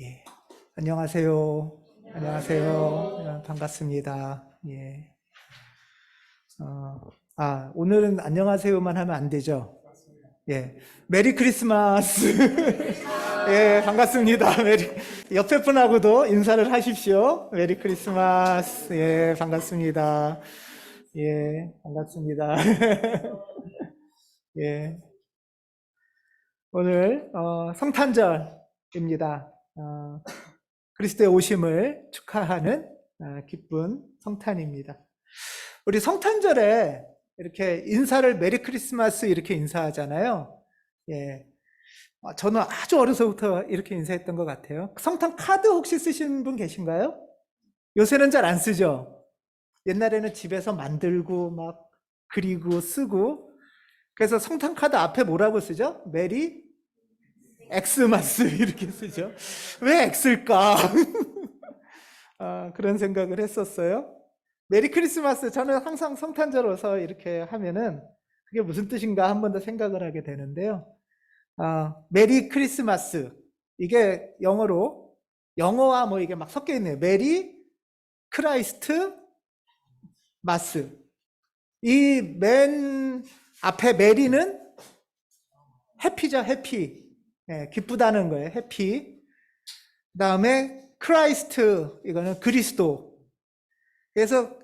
예. 안녕하세요. 안녕하세요. 반갑습니다. 예. 어, 아, 오늘은 안녕하세요만 하면 안 되죠? 예. 메리 크리스마스. 예, 반갑습니다. 메리. 옆에 분하고도 인사를 하십시오. 메리 크리스마스. 예, 반갑습니다. 예, 반갑습니다. 예. 오늘, 어, 성탄절입니다. 어, 그리스도의 오심을 축하하는 어, 기쁜 성탄입니다. 우리 성탄절에 이렇게 인사를 메리 크리스마스 이렇게 인사하잖아요. 예. 어, 저는 아주 어려서부터 이렇게 인사했던 것 같아요. 성탄 카드 혹시 쓰신 분 계신가요? 요새는 잘 안 쓰죠? 옛날에는 집에서 만들고 막 그리고 쓰고 그래서 성탄 카드 앞에 뭐라고 쓰죠? 메리 엑스마스 이렇게 쓰죠. 왜 엑스일까? 아, 그런 생각을 했었어요. 메리 크리스마스 저는 항상 성탄절 와서 이렇게 하면은 그게 무슨 뜻인가 한 번 더 생각을 하게 되는데요. 아, 메리 크리스마스 이게 영어로 영어와 뭐 이게 막 섞여 있네요. 메리 크라이스트 마스 이 맨 앞에 메리는 해피죠, 해피. 예, 기쁘다는 거예요, 해피. 그 다음에 크라이스트, 이거는 그리스도. 그래서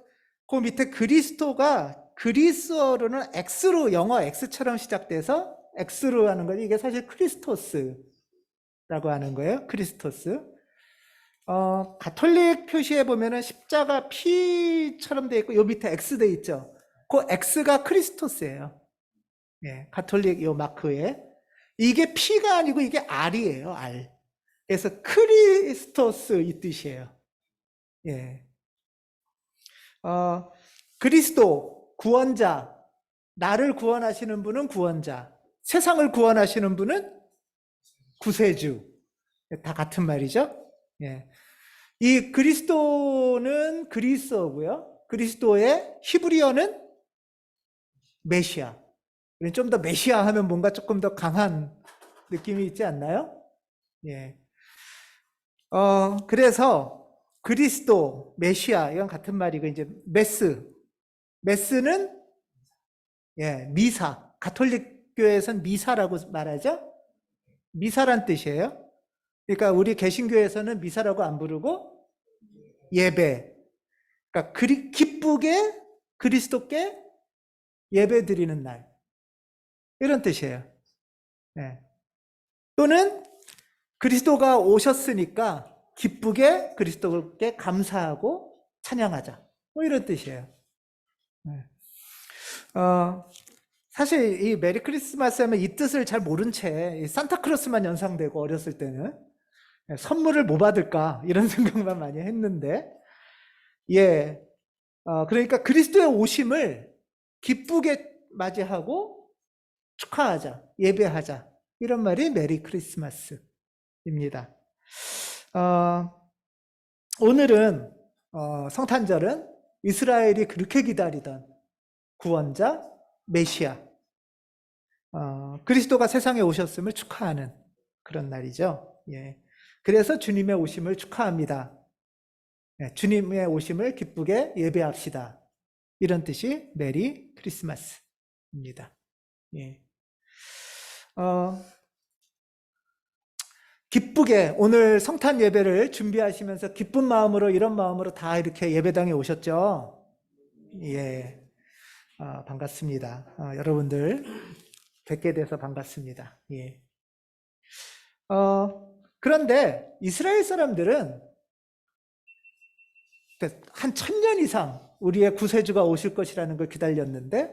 그 밑에 그리스도가 그리스어로는 X로, 영어 X처럼 시작돼서 X로 하는 거지. 이게 사실 크리스토스라고 하는 거예요, 크리스토스. 어, 가톨릭 표시에 보면은 십자가 P처럼 돼 있고, 요 밑에 X 돼 있죠. 그 X가 크리스토스예요. 예, 가톨릭 요 마크에. 이게 P가 아니고 이게 R이에요, R. 그래서 크리스토스 이 뜻이에요. 예. 어, 그리스도, 구원자, 나를 구원하시는 분은 구원자, 세상을 구원하시는 분은 구세주. 다 같은 말이죠. 예. 이 그리스도는 그리스어고요. 그리스도의 히브리어는 메시아. 좀 더 메시아 하면 뭔가 조금 더 강한 느낌이 있지 않나요? 예. 어, 그래서 그리스도, 메시아, 이건 같은 말이고, 이제 메스. 메스는, 예, 미사. 가톨릭 교회에서는 미사라고 말하죠? 미사란 뜻이에요. 그러니까 우리 개신교에서는 미사라고 안 부르고 예배. 그러니까 기쁘게 그리스도께 예배 드리는 날. 이런 뜻이에요. 네. 또는 그리스도가 오셨으니까 기쁘게 그리스도께 감사하고 찬양하자. 뭐 이런 뜻이에요. 네. 어, 사실 이 메리 크리스마스 하면 이 뜻을 잘 모른 채 산타크로스만 연상되고 어렸을 때는 네, 선물을 뭐 받을까 이런 생각만 많이 했는데 예, 어, 그러니까 그리스도의 오심을 기쁘게 맞이하고 축하하자, 예배하자. 이런 말이 메리 크리스마스입니다. 어, 오늘은 어, 성탄절은 이스라엘이 그렇게 기다리던 구원자 메시아 어, 그리스도가 세상에 오셨음을 축하하는 그런 날이죠. 예. 그래서 주님의 오심을 축하합니다. 예, 주님의 오심을 기쁘게 예배합시다. 이런 뜻이 메리 크리스마스입니다. 예. 어, 기쁘게 오늘 성탄 예배를 준비하시면서 기쁜 마음으로 이런 마음으로 다 이렇게 예배당에 오셨죠? 예. 어, 반갑습니다. 어, 여러분들 뵙게 돼서 반갑습니다. 예. 어, 그런데 이스라엘 사람들은 한 천년 이상 우리의 구세주가 오실 것이라는 걸 기다렸는데,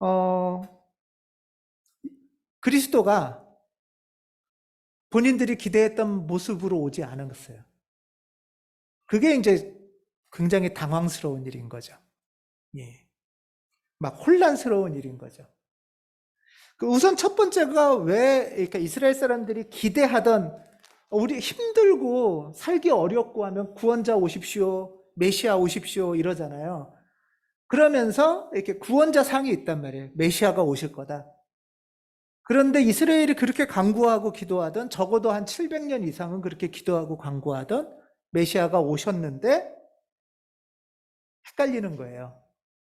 어, 그리스도가 본인들이 기대했던 모습으로 오지 않았어요. 그게 이제 굉장히 당황스러운 일인 거죠. 예. 막 혼란스러운 일인 거죠. 그 우선 첫 번째가 왜, 그러니까 이스라엘 사람들이 기대하던 우리 힘들고 살기 어렵고 하면 구원자 오십시오, 메시아 오십시오 이러잖아요. 그러면서 이렇게 구원자 상이 있단 말이에요. 메시아가 오실 거다. 그런데 이스라엘이 그렇게 강구하고 기도하던 적어도 한 700년 이상은 그렇게 기도하고 강구하던 메시아가 오셨는데 헷갈리는 거예요.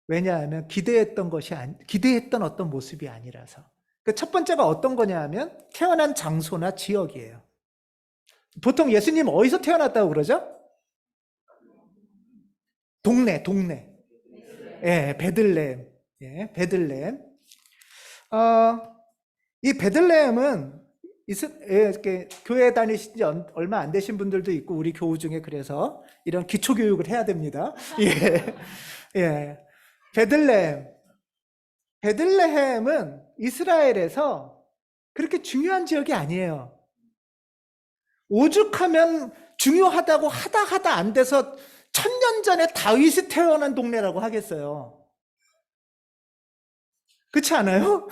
왜냐하면 기대했던 것이 아니, 기대했던 어떤 모습이 아니라서. 그 첫 번째가 어떤 거냐 하면 태어난 장소나 지역이에요. 보통 예수님 어디서 태어났다고 그러죠? 동네, 동네. 예, 베들레헴. 예, 베들레헴. 어, 이 베들레헴은 예, 이렇게 교회 다니신 지 얼- 얼마 안 되신 분들도 있고 우리 교우 중에 그래서 이런 기초 교육을 해야 됩니다. 예. 예. 베들레헴. 베들레헴은 이스라엘에서 그렇게 중요한 지역이 아니에요. 오죽하면 중요하다고 하다 하다 안 돼서 천년 전에 다윗이 태어난 동네라고 하겠어요. 그렇지 않아요?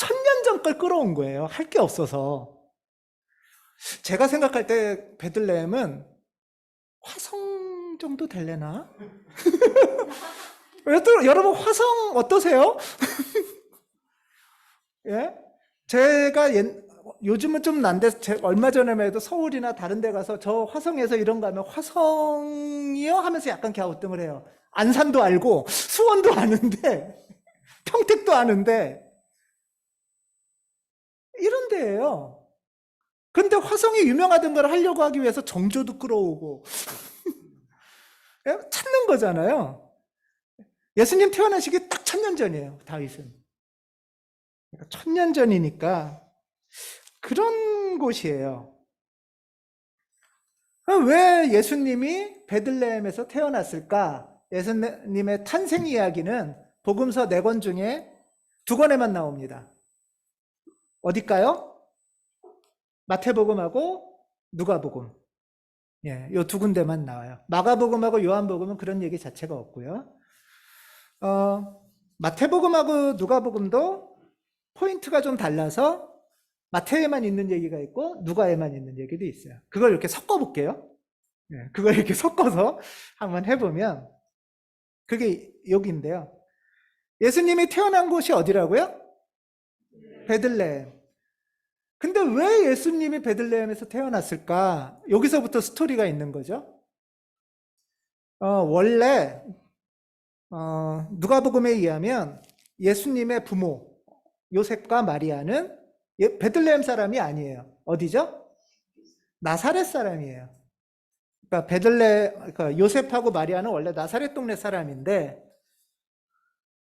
천년 전 걸 끌어온 거예요. 할 게 없어서. 제가 생각할 때 베들레헴은 화성 정도 될래나? 여러분, 화성 어떠세요? 예? 제가 옛, 요즘은 좀 난데 제 얼마 전에만 해도 서울이나 다른 데 가서 저 화성에서 이런 거 하면 화성이요? 하면서 약간 갸우뚱을 해요. 안산도 알고 수원도 아는데 평택도 아는데 이런 데예요. 근데 화성이 유명하던 걸 하려고 하기 위해서 정조도 끌어오고 예? 찾는 거잖아요. 예수님 태어나시기 딱 천년 전이에요. 다윗은. 그러니까 천년 전이니까 그런 곳이에요. 그럼 왜 예수님이 베들레헴에서 태어났을까? 예수님의 탄생 이야기는 복음서 네 권 중에 두 권에만 나옵니다. 어딜까요? 마태복음하고 누가복음. 예, 요 두 군데만 나와요. 마가복음하고 요한복음은 그런 얘기 자체가 없고요. 어, 마태복음하고 누가복음도 포인트가 좀 달라서 마태에만 있는 얘기가 있고 누가에만 있는 얘기도 있어요. 그걸 이렇게 섞어 볼게요. 예, 그걸 이렇게 섞어서 한번 해보면 그게 여기인데요. 예수님이 태어난 곳이 어디라고요? 베들레헴. 근데 왜 예수님이 베들레헴에서 태어났을까? 여기서부터 스토리가 있는 거죠. 어, 원래 어, 누가복음에 의하면 예수님의 부모 요셉과 마리아는 예- 베들레헴 사람이 아니에요. 어디죠? 나사렛 사람이에요. 그러니까 베들레 그러니까 요셉하고 마리아는 원래 나사렛 동네 사람인데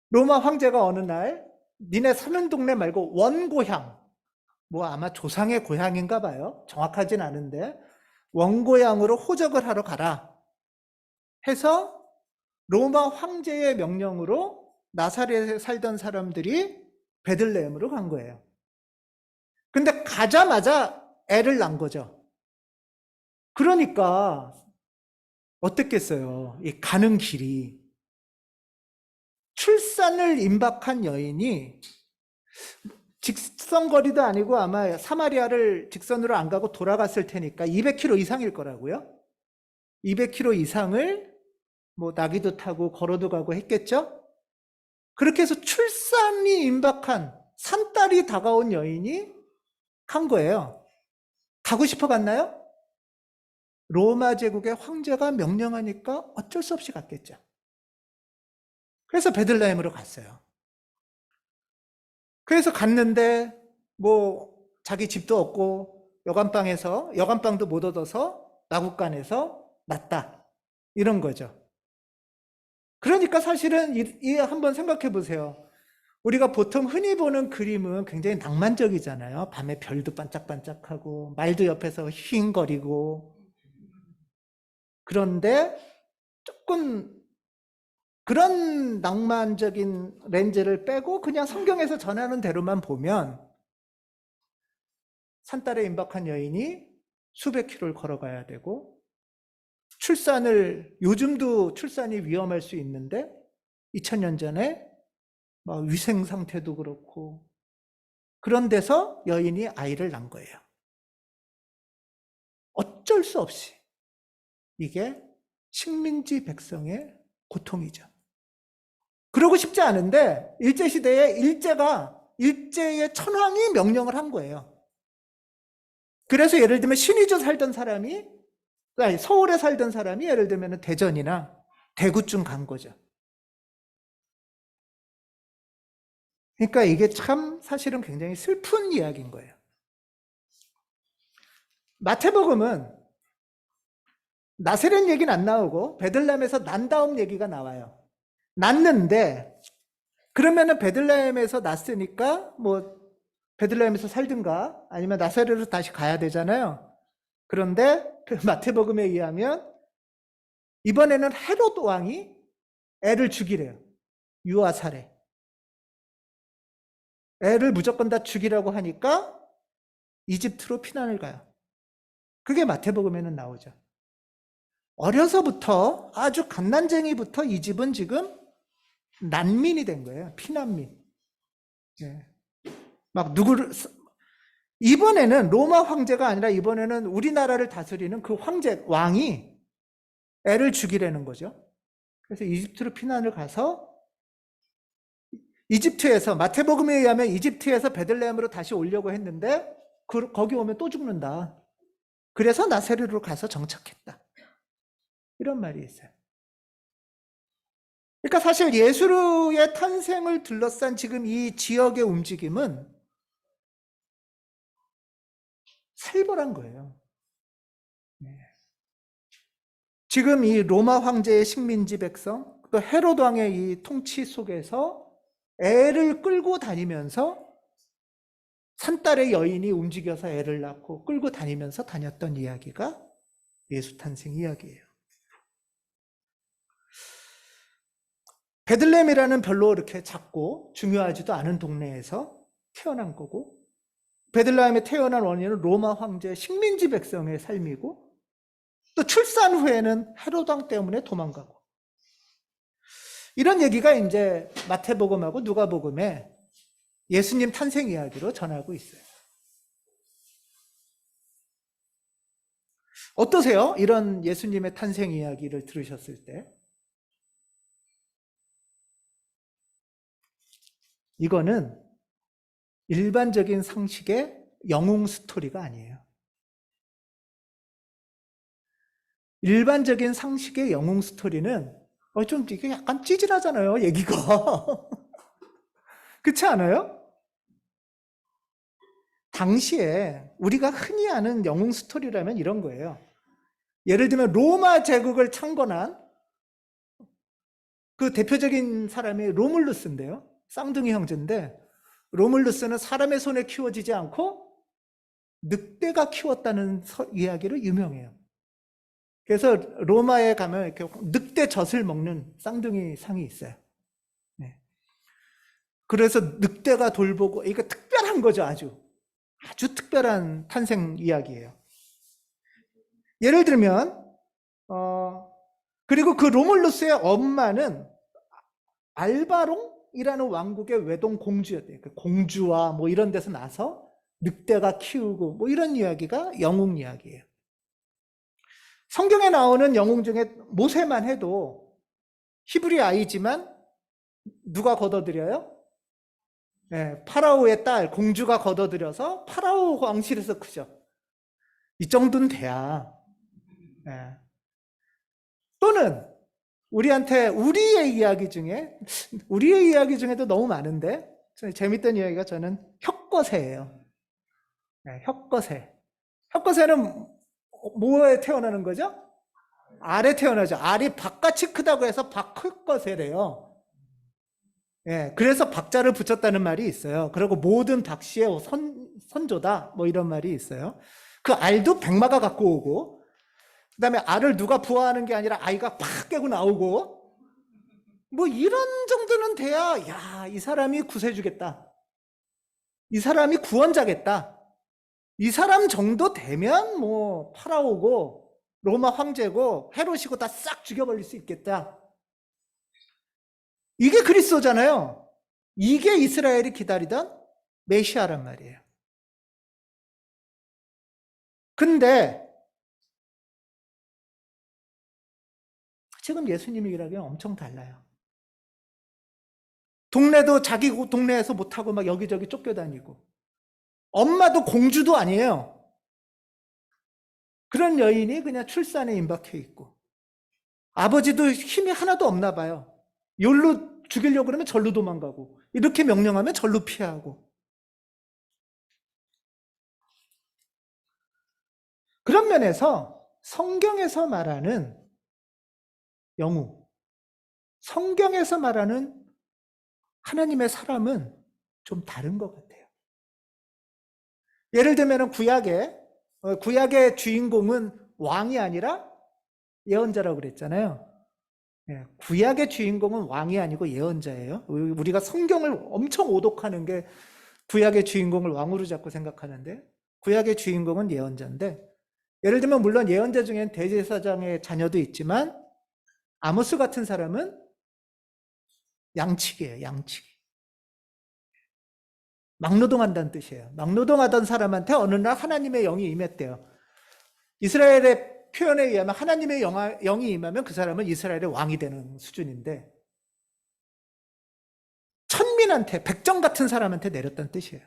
로마 황제가 어느 날 니네 사는 동네 말고 원고향 뭐 아마 조상의 고향인가 봐요. 정확하진 않은데 원고향으로 호적을 하러 가라 해서 로마 황제의 명령으로 나사렛에 살던 사람들이 베들레헴으로 간 거예요. 근데 가자마자 애를 낳은 거죠. 그러니까 어땠겠어요? 이 가는 길이 출산을 임박한 여인이 직선거리도 아니고 아마 사마리아를 직선으로 안 가고 돌아갔을 테니까 200km 이상일 거라고요. 200km 이상을 뭐 나기도 타고 걸어도 가고 했겠죠? 그렇게 해서 출산이 임박한 산딸이 다가온 여인이 간 거예요. 가고 싶어 갔나요? 로마 제국의 황제가 명령하니까 어쩔 수 없이 갔겠죠. 그래서 베들레헴으로 갔어요. 그래서 갔는데 뭐 자기 집도 없고 여관방에서 여관방도 못 얻어서 마국간에서 났다. 이런 거죠. 그러니까 사실은 이, 이 한번 생각해 보세요. 우리가 보통 흔히 보는 그림은 굉장히 낭만적이잖아요. 밤에 별도 반짝반짝하고 말도 옆에서 휘잉거리고 그런데 조금 그런 낭만적인 렌즈를 빼고 그냥 성경에서 전하는 대로만 보면 산딸에 임박한 여인이 수백 킬로를 걸어가야 되고 출산을 요즘도 출산이 위험할 수 있는데 2000년 전에 막 위생 상태도 그렇고 그런 데서 여인이 아이를 낳은 거예요. 어쩔 수 없이 이게 식민지 백성의 고통이죠. 그러고 싶지 않은데 일제 시대에 일제가 일제의 천황이 명령을 한 거예요. 그래서 예를 들면 신의주 살던 사람이 아니 서울에 살던 사람이 예를 들면 대전이나 대구쯤 간 거죠. 그러니까 이게 참 사실은 굉장히 슬픈 이야기인 거예요. 마태복음은 나세렛 얘기는 안 나오고 베들레헴에서 난 다음 얘기가 나와요. 났는데 그러면은 베들레헴에서 났으니까 뭐 베들레헴에서 살든가 아니면 나사렛으로 다시 가야 되잖아요. 그런데 그 마태복음에 의하면 이번에는 헤롯 왕이 애를 죽이래요. 유아 살해. 애를 무조건 다 죽이라고 하니까 이집트로 피난을 가요. 그게 마태복음에는 나오죠. 어려서부터 아주 갓난쟁이부터 이 집은 지금 난민이 된 거예요. 피난민. 예. 막 누구를 이번에는 로마 황제가 아니라 이번에는 우리나라를 다스리는 그 황제 왕이 애를 죽이려는 거죠. 그래서 이집트로 피난을 가서 이집트에서 마태복음에 의하면 이집트에서 베들레헴으로 다시 오려고 했는데 그, 거기 오면 또 죽는다. 그래서 나세르로 가서 정착했다. 이런 말이 있어요. 그러니까 사실 예수의 탄생을 둘러싼 지금 이 지역의 움직임은 살벌한 거예요. 네. 지금 이 로마 황제의 식민지 백성, 또 헤로드 왕의 이 통치 속에서 애를 끌고 다니면서 산딸의 여인이 움직여서 애를 낳고 끌고 다니면서 다녔던 이야기가 예수 탄생 이야기예요. 베들렘이라는 별로 이렇게 작고 중요하지도 않은 동네에서 태어난 거고 베들레헴에 태어난 원인은 로마 황제 식민지 백성의 삶이고 또 출산 후에는 헤로드 왕 때문에 도망가고 이런 얘기가 이제 마태복음하고 누가복음에 예수님 탄생 이야기로 전하고 있어요. 어떠세요? 이런 예수님의 탄생 이야기를 들으셨을 때? 이거는 일반적인 상식의 영웅 스토리가 아니에요. 일반적인 상식의 영웅 스토리는 어, 좀 이게 약간 찌질하잖아요, 얘기가. 그렇지 않아요? 당시에 우리가 흔히 아는 영웅 스토리라면 이런 거예요. 예를 들면 로마 제국을 창건한 그 대표적인 사람이 로물루스인데요. 쌍둥이 형제인데 로물루스는 사람의 손에 키워지지 않고 늑대가 키웠다는 이야기로 유명해요. 그래서 로마에 가면 이렇게 늑대 젖을 먹는 쌍둥이 상이 있어요. 네. 그래서 늑대가 돌보고 이거 특별한 거죠, 아주. 아주 특별한 탄생 이야기예요. 예를 들면 어 그리고 그 로물루스의 엄마는 알바롱 이라는 왕국의 외동 공주였대요. 그 공주와 뭐 이런 데서 나서 늑대가 키우고 뭐 이런 이야기가 영웅 이야기예요. 성경에 나오는 영웅 중에 모세만 해도 히브리 아이지만 누가 걷어들여요? 네, 파라오의 딸 공주가 걷어들여서 파라오 왕실에서 크죠. 이 정도는 돼야. 네. 또는 우리한테 우리의 이야기 중에 우리의 이야기 중에도 너무 많은데 재밌던 이야기가 저는 혁거새예요. 네, 혁거새. 혁거새는 뭐에 태어나는 거죠? 알에 태어나죠. 알이 박같이 크다고 해서 박흙거새래요. 예, 그래서 박자를 붙였다는 말이 있어요. 그리고 모든 박씨의 선, 선조다. 뭐 이런 말이 있어요. 그 알도 백마가 갖고 오고, 그 다음에 알을 누가 부화하는 게 아니라 아이가 팍 깨고 나오고, 뭐 이런 정도는 돼야, 야, 이 사람이 구세주겠다. 이 사람이 구원자겠다. 이 사람 정도 되면 뭐 파라오고 로마 황제고 헤롯이고 다 싹 죽여버릴 수 있겠다. 이게 그리스도잖아요. 이게 이스라엘이 기다리던 메시아란 말이에요. 근데 지금 예수님이 일하기는 엄청 달라요. 동네도 자기 동네에서 못하고 막 여기저기 쫓겨다니고. 엄마도 공주도 아니에요. 그런 여인이 그냥 출산에 임박해 있고. 아버지도 힘이 하나도 없나 봐요. 열로 죽이려고 그러면 절로 도망가고. 이렇게 명령하면 절로 피하고. 그런 면에서 성경에서 말하는 영웅, 성경에서 말하는 하나님의 사람은 좀 다른 것 같아요. 예를 들면 구약의 어, 구약의 주인공은 왕이 아니라 예언자라고 그랬잖아요. 예, 구약의 주인공은 왕이 아니고 예언자예요. 우리가 성경을 엄청 오독하는 게 구약의 주인공을 왕으로 잡고 생각하는데 구약의 주인공은 예언자인데 예를 들면 물론 예언자 중엔 대제사장의 자녀도 있지만 아모스 같은 사람은 양치기예요. 양치기. 막노동한다는 뜻이에요. 막노동하던 사람한테 어느 날 하나님의 영이 임했대요. 이스라엘의 표현에 의하면 하나님의 영아- 영이 임하면 그 사람은 이스라엘의 왕이 되는 수준인데 천민한테 백정 같은 사람한테 내렸다는 뜻이에요.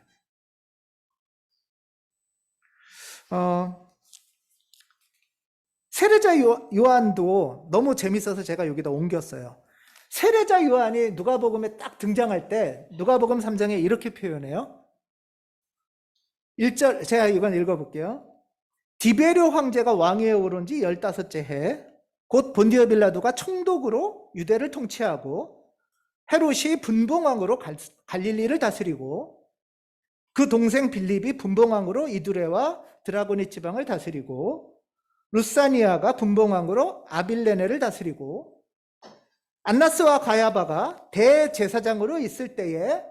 어, 세례자 요- 요한도 너무 재밌어서 제가 여기다 옮겼어요. 세례자 요한이 누가복음에 딱 등장할 때 누가복음 3장에 이렇게 표현해요. 1절 제가 이건 읽어 볼게요. 디베료 황제가 왕위에 오른 지 15째 해, 곧 본디오 빌라도가 총독으로 유대를 통치하고 헤롯이 분봉왕으로 갈- 갈릴리를 다스리고 그 동생 빌립이 분봉왕으로 이두레와 드라고니 지방을 다스리고 루사니아가 분봉왕으로 아빌레네를 다스리고 안나스와 가야바가 대제사장으로 있을 때에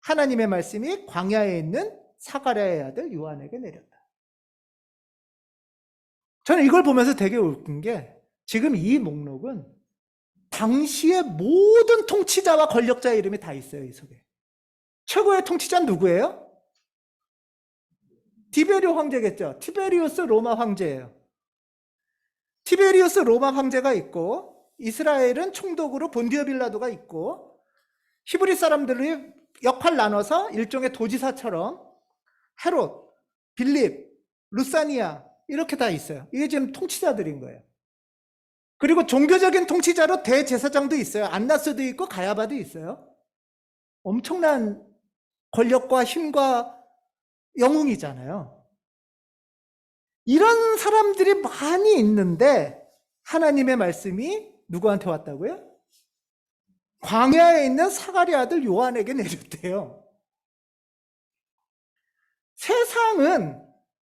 하나님의 말씀이 광야에 있는 사가랴의 아들 요한에게 내렸다. 저는 이걸 보면서 되게 웃긴 게 지금 이 목록은 당시의 모든 통치자와 권력자의 이름이 다 있어요, 이 속에. 최고의 통치자는 누구예요? 티베리오 황제겠죠. 티베리우스 로마 황제예요. 티베리우스 로마 황제가 있고 이스라엘은 총독으로 본디오 빌라도가 있고 히브리 사람들이 역할 나눠서 일종의 도지사처럼 헤롯, 빌립, 루사니아 이렇게 다 있어요. 이게 지금 통치자들인 거예요. 그리고 종교적인 통치자로 대제사장도 있어요. 안나스도 있고 가야바도 있어요. 엄청난 권력과 힘과 영웅이잖아요. 이런 사람들이 많이 있는데 하나님의 말씀이 누구한테 왔다고요? 광야에 있는 사가리 아들 요한에게 내렸대요. 세상은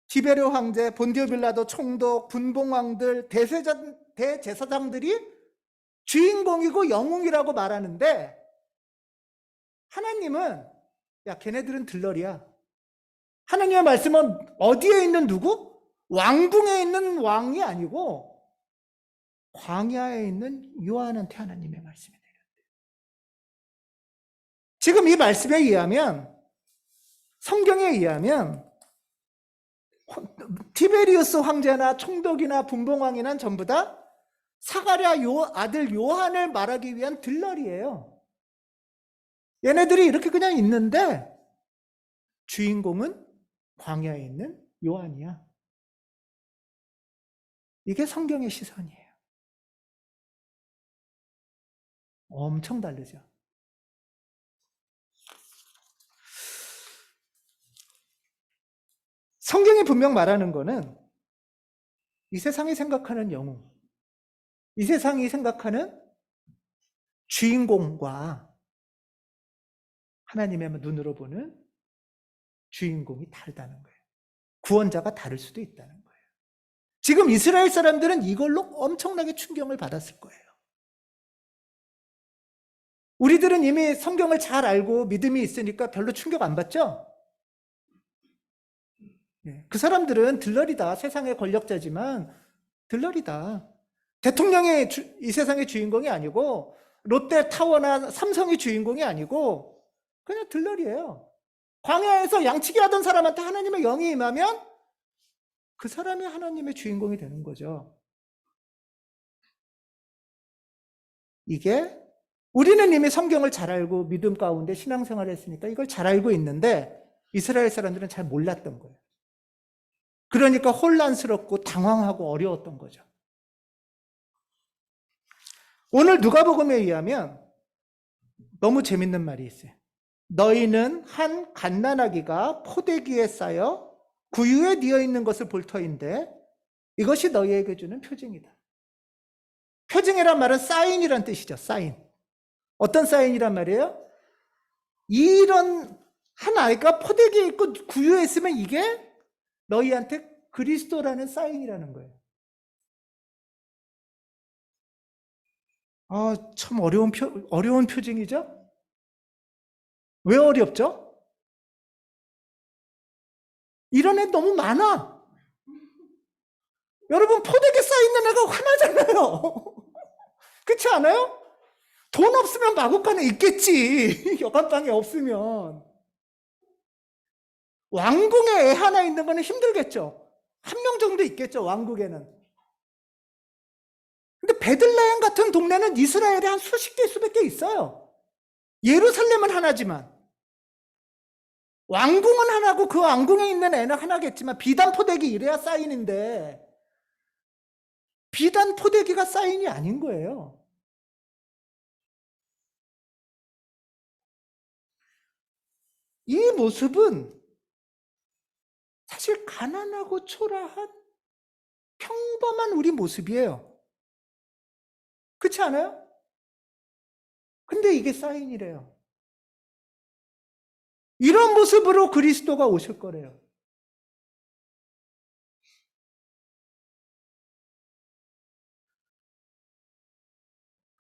디베르 황제, 본디오 빌라도 총독, 분봉왕들, 대세자, 대제사장들이 주인공이고 영웅이라고 말하는데 하나님은 야 걔네들은 들러리야. 하나님의 말씀은 어디에 있는 누구? 왕궁에 있는 왕이 아니고 광야에 있는 요한한테 하나님의 말씀이 내렸대요. 지금 이 말씀에 의하면 성경에 의하면 티베리우스 황제나 총독이나 분봉왕이나 전부 다 사가랴 요 아들 요한을 말하기 위한 들러리예요. 얘네들이 이렇게 그냥 있는데 주인공은 광야에 있는 요한이야. 이게 성경의 시선이에요. 엄청 다르죠. 성경이 분명 말하는 거는 이 세상이 생각하는 영웅, 이 세상이 생각하는 주인공과 하나님의 눈으로 보는 주인공이 다르다는 거예요. 구원자가 다를 수도 있다는 거예요. 지금 이스라엘 사람들은 이걸로 엄청나게 충격을 받았을 거예요. 우리들은 이미 성경을 잘 알고 믿음이 있으니까 별로 충격 안 받죠? 예, 그 사람들은 들러리다. 세상의 권력자지만 들러리다. 대통령이 주- 이 세상의 주인공이 아니고 롯데 타워나 삼성이 주인공이 아니고 그냥 들러리예요. 광야에서 양치기 하던 사람한테 하나님의 영이 임하면 그 사람이 하나님의 주인공이 되는 거죠. 이게 우리는 이미 성경을 잘 알고 믿음 가운데 신앙생활을 했으니까 이걸 잘 알고 있는데 이스라엘 사람들은 잘 몰랐던 거예요. 그러니까 혼란스럽고 당황하고 어려웠던 거죠. 오늘 누가복음에 의하면 너무 재밌는 말이 있어요. 너희는 한 갓난아기가 포대기에 쌓여 구유에 뉘어 있는 것을 볼 터인데 이것이 너희에게 주는 표징이다. 표징이란 말은 사인이란 뜻이죠. 사인. 어떤 사인이란 말이에요? 이런 한 아이가 포대기에 있고 구유에 있으면 이게 너희한테 그리스도라는 사인이라는 거예요. 아, 참 어려운 표, 어려운 표징이죠? 왜 어렵죠? 이런 애 너무 많아. 여러분, 포대기에 쌓여있는 애가 화나잖아요. 그렇지 않아요? 돈 없으면 마구간에 있겠지. 여관방에 없으면. 왕궁에 애 하나 있는 거는 힘들겠죠. 한 명 정도 있겠죠, 왕국에는. 근데 베들레헴 같은 동네는 이스라엘에 한 수십 개, 수백 개 있어요. 예루살렘은 하나지만. 왕궁은 하나고 그 왕궁에 있는 애는 하나겠지만 비단 포대기 이래야 사인인데 비단 포대기가 사인이 아닌 거예요. 이 모습은 사실 가난하고 초라한 평범한 우리 모습이에요. 그렇지 않아요? 근데 이게 사인이래요. 이런 모습으로 그리스도가 오실 거래요.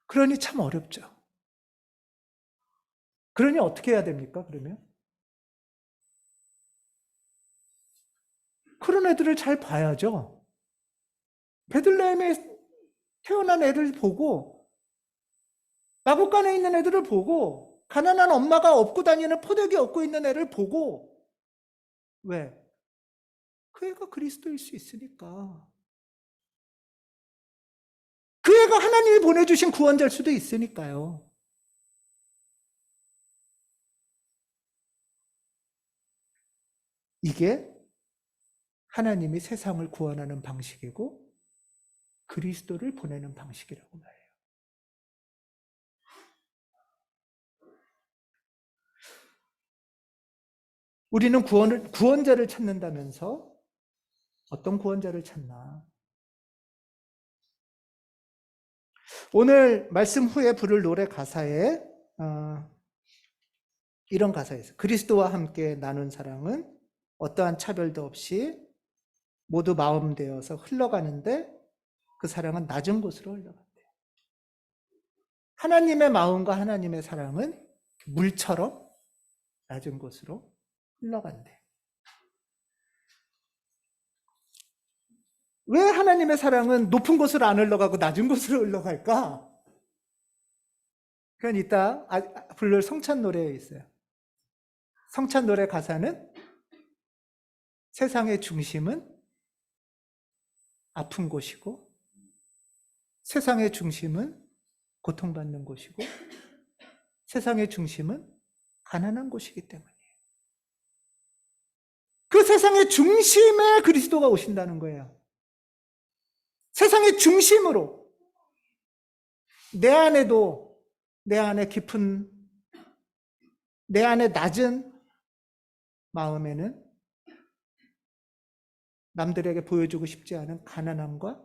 그러니 참 어렵죠. 그러니 어떻게 해야 됩니까, 그러면? 그런 애들을 잘 봐야죠. 베들레헴에 태어난 애를 보고 마국간에 있는 애들을 보고 가난한 엄마가 업고 다니는 포대기 업고 있는 애를 보고 왜? 그 애가 그리스도일 수 있으니까. 그 애가 하나님이 보내주신 구원자일 수도 있으니까요. 이게 하나님이 세상을 구원하는 방식이고 그리스도를 보내는 방식이라고 말해요. 우리는 구원을, 구원자를 찾는다면서 어떤 구원자를 찾나? 오늘 말씀 후에 부를 노래 가사에 어, 이런 가사에 있어요. 그리스도와 함께 나눈 사랑은 어떠한 차별도 없이 모두 마음 되어서 흘러가는데 그 사랑은 낮은 곳으로 흘러간대요. 하나님의 마음과 하나님의 사랑은 물처럼 낮은 곳으로 흘러간대. 왜 하나님의 사랑은 높은 곳으로 안 흘러가고 낮은 곳으로 흘러갈까? 그건 이따 아, 부를 성찬 노래에 있어요. 성찬 노래 가사는 세상의 중심은 아픈 곳이고 세상의 중심은 고통받는 곳이고 세상의 중심은 가난한 곳이기 때문이에요. 그 세상의 중심에 그리스도가 오신다는 거예요. 세상의 중심으로 내 안에도 내 안에 깊은 내 안에 낮은 마음에는 남들에게 보여주고 싶지 않은 가난함과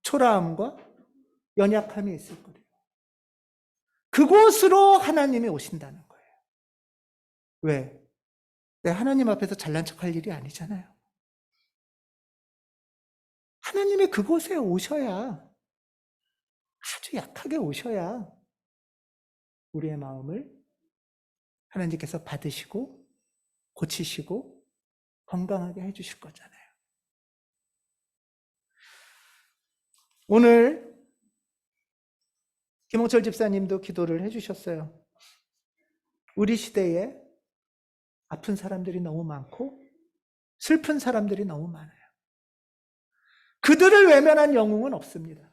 초라함과 연약함이 있을 거예요. 그곳으로 하나님이 오신다는 거예요. 왜? 내 하나님 앞에서 잘난 척할 일이 아니잖아요. 하나님이 그곳에 오셔야 아주 약하게 오셔야 우리의 마음을 하나님께서 받으시고 고치시고 건강하게 해주실 거잖아요. 오늘 김홍철 집사님도 기도를 해주셨어요. 우리 시대에 아픈 사람들이 너무 많고 슬픈 사람들이 너무 많아요. 그들을 외면한 영웅은 없습니다.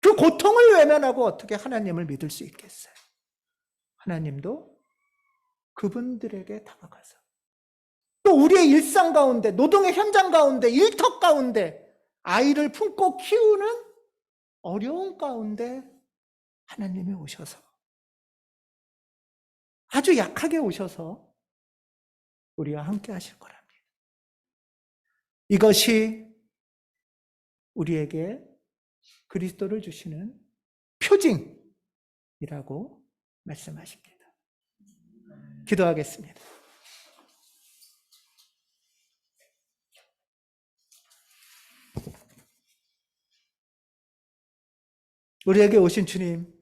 그 고통을 외면하고 어떻게 하나님을 믿을 수 있겠어요? 하나님도 그분들에게 다가가서 또 우리의 일상 가운데, 노동의 현장 가운데, 일터 가운데 아이를 품고 키우는 어려운 가운데 하나님이 오셔서 아주 약하게 오셔서 우리와 함께 하실 거랍니다. 이것이 우리에게 그리스도를 주시는 표징이라고 말씀하십니다. 기도하겠습니다. 우리에게 오신 주님,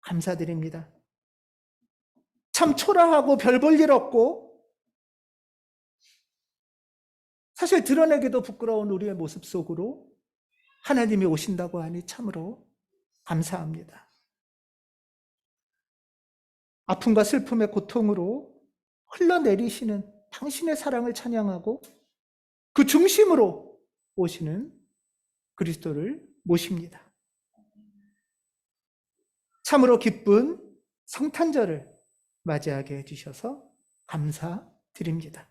감사드립니다. 참 초라하고 별 볼 일 없고, 사실 드러내기도 부끄러운 우리의 모습 속으로 하나님이 오신다고 하니 참으로 감사합니다. 아픔과 슬픔의 고통으로 흘러내리시는 당신의 사랑을 찬양하고 그 중심으로 오시는 그리스도를 모십니다. 참으로 기쁜 성탄절을 맞이하게 해주셔서 감사드립니다.